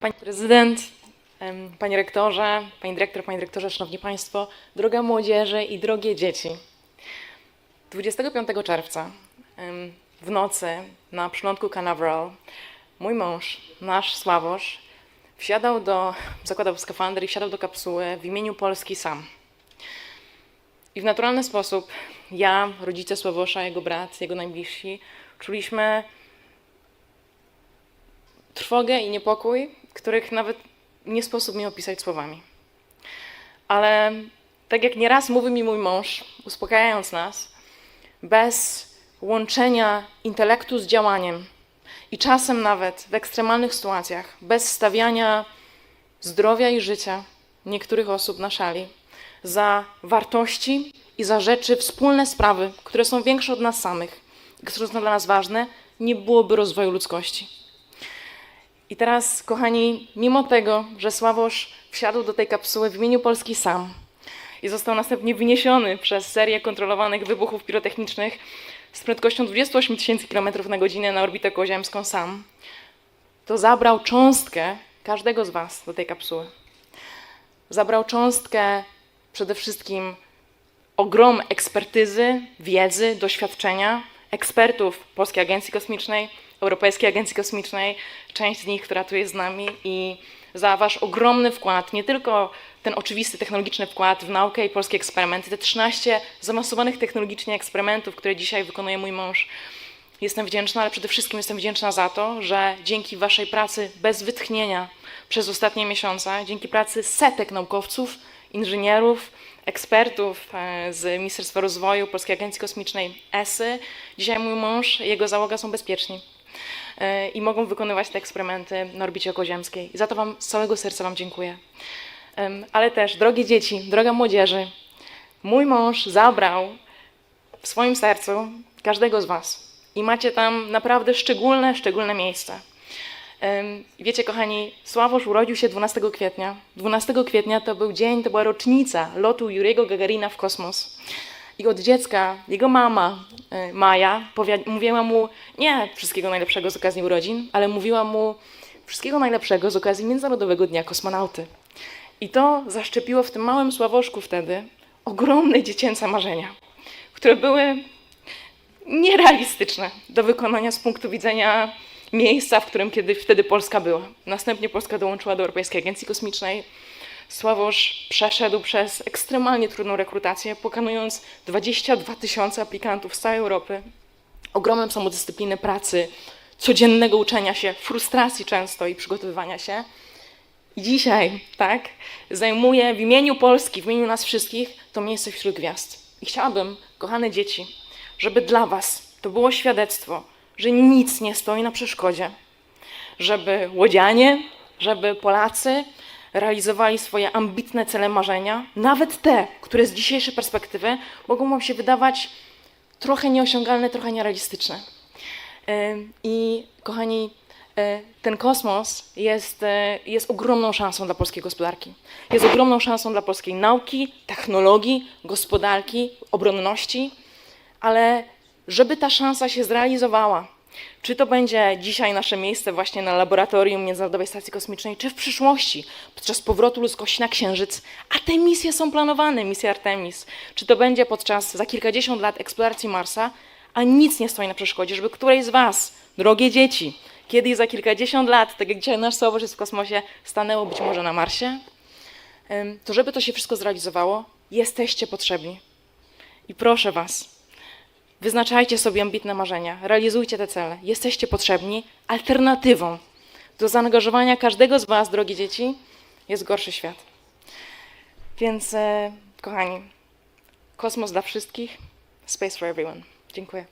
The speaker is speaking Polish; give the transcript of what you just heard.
Pani prezydent, panie rektorze, pani dyrektor, panie dyrektorze, szanowni państwo, droga młodzieży i drogie dzieci. 25 czerwca w nocy na przylądku Canaveral mój mąż, nasz Sławosz, wsiadał do, zakładał skafander i wsiadał do kapsuły w imieniu Polski sam. I w naturalny sposób ja, rodzice Sławosza, jego brat, jego najbliżsi, czuliśmy trwogę i niepokój, których nawet nie sposób mi opisać słowami. Ale tak jak nieraz mówi mi mój mąż, uspokajając nas, bez łączenia intelektu z działaniem i czasem nawet w ekstremalnych sytuacjach, bez stawiania zdrowia i życia niektórych osób na szali, za wartości i za rzeczy, wspólne sprawy, które są większe od nas samych, które są dla nas ważne, nie byłoby rozwoju ludzkości. I teraz, kochani, mimo tego, że Sławosz wsiadł do tej kapsuły w imieniu Polski sam i został następnie wyniesiony przez serię kontrolowanych wybuchów pirotechnicznych z prędkością 28 tysięcy km na godzinę na orbitę kołoziemską sam, to zabrał cząstkę każdego z Was do tej kapsuły. Zabrał cząstkę przede wszystkim ogrom ekspertyzy, wiedzy, doświadczenia ekspertów Polskiej Agencji Kosmicznej, Europejskiej Agencji Kosmicznej, część z nich, która tu jest z nami i za wasz ogromny wkład, nie tylko ten oczywisty technologiczny wkład w naukę i polskie eksperymenty, te 13 zaawansowanych technologicznie eksperymentów, które dzisiaj wykonuje mój mąż. Jestem wdzięczna, ale przede wszystkim jestem wdzięczna za to, że dzięki waszej pracy bez wytchnienia przez ostatnie miesiące, dzięki pracy setek naukowców, inżynierów, ekspertów e, z Ministerstwa Rozwoju, Polskiej Agencji Kosmicznej, ESY, dzisiaj mój mąż i jego załoga są bezpieczni i mogą wykonywać te eksperymenty na orbicie okoziemskiej. I za to Wam z całego serca Wam dziękuję. Ale też, drogie dzieci, droga młodzieży, mój mąż zabrał w swoim sercu każdego z Was i macie tam naprawdę szczególne, szczególne miejsce. Wiecie, kochani, Sławosz urodził się 12 kwietnia. 12 kwietnia to był dzień, to była rocznica lotu Juriego Gagarina w kosmos. I od dziecka jego mama, e, Maja, mówiła mu nie wszystkiego najlepszego z okazji urodzin, ale mówiła mu wszystkiego najlepszego z okazji Międzynarodowego Dnia Kosmonauty. I to zaszczepiło w tym małym Sławoszku wtedy ogromne dziecięce marzenia, które były nierealistyczne do wykonania z punktu widzenia miejsca, w którym kiedy wtedy Polska była. Następnie Polska dołączyła do Europejskiej Agencji Kosmicznej. Sławosz przeszedł przez ekstremalnie trudną rekrutację, pokonując 22 tysiące aplikantów z całej Europy, ogromem samodyscypliny pracy, codziennego uczenia się, frustracji często i przygotowywania się. I dzisiaj, tak, zajmuję w imieniu Polski, w imieniu nas wszystkich, to miejsce wśród gwiazd. I chciałabym, kochane dzieci, żeby dla Was to było świadectwo, że nic nie stoi na przeszkodzie, żeby łodzianie, żeby Polacy realizowali swoje ambitne cele marzenia, nawet te, które z dzisiejszej perspektywy mogą Wam się wydawać trochę nieosiągalne, trochę nierealistyczne. Ym, I kochani, y, ten kosmos jest, y, jest ogromną szansą dla polskiej gospodarki. Jest ogromną szansą dla polskiej nauki, technologii, gospodarki, obronności, ale żeby ta szansa się zrealizowała, czy to będzie dzisiaj nasze miejsce właśnie na laboratorium Międzynarodowej Stacji Kosmicznej, czy w przyszłości, podczas powrotu ludzkości na Księżyc, a te misje są planowane, misja Artemis, czy to będzie podczas za kilkadziesiąt lat eksploracji Marsa, a nic nie stoi na przeszkodzie, żeby którejś z Was, drogie dzieci, kiedyś za kilkadziesiąt lat, tak jak dzisiaj nasz Sławosz jest w kosmosie, stanęło być może na Marsie, to żeby to się wszystko zrealizowało, jesteście potrzebni. I proszę Was, Wyznaczajcie sobie ambitne marzenia, realizujcie te cele. Jesteście potrzebni. Alternatywą do zaangażowania każdego z Was, drogie dzieci, jest gorszy świat. Więc, e, kochani, kosmos dla wszystkich, space for everyone. Dziękuję.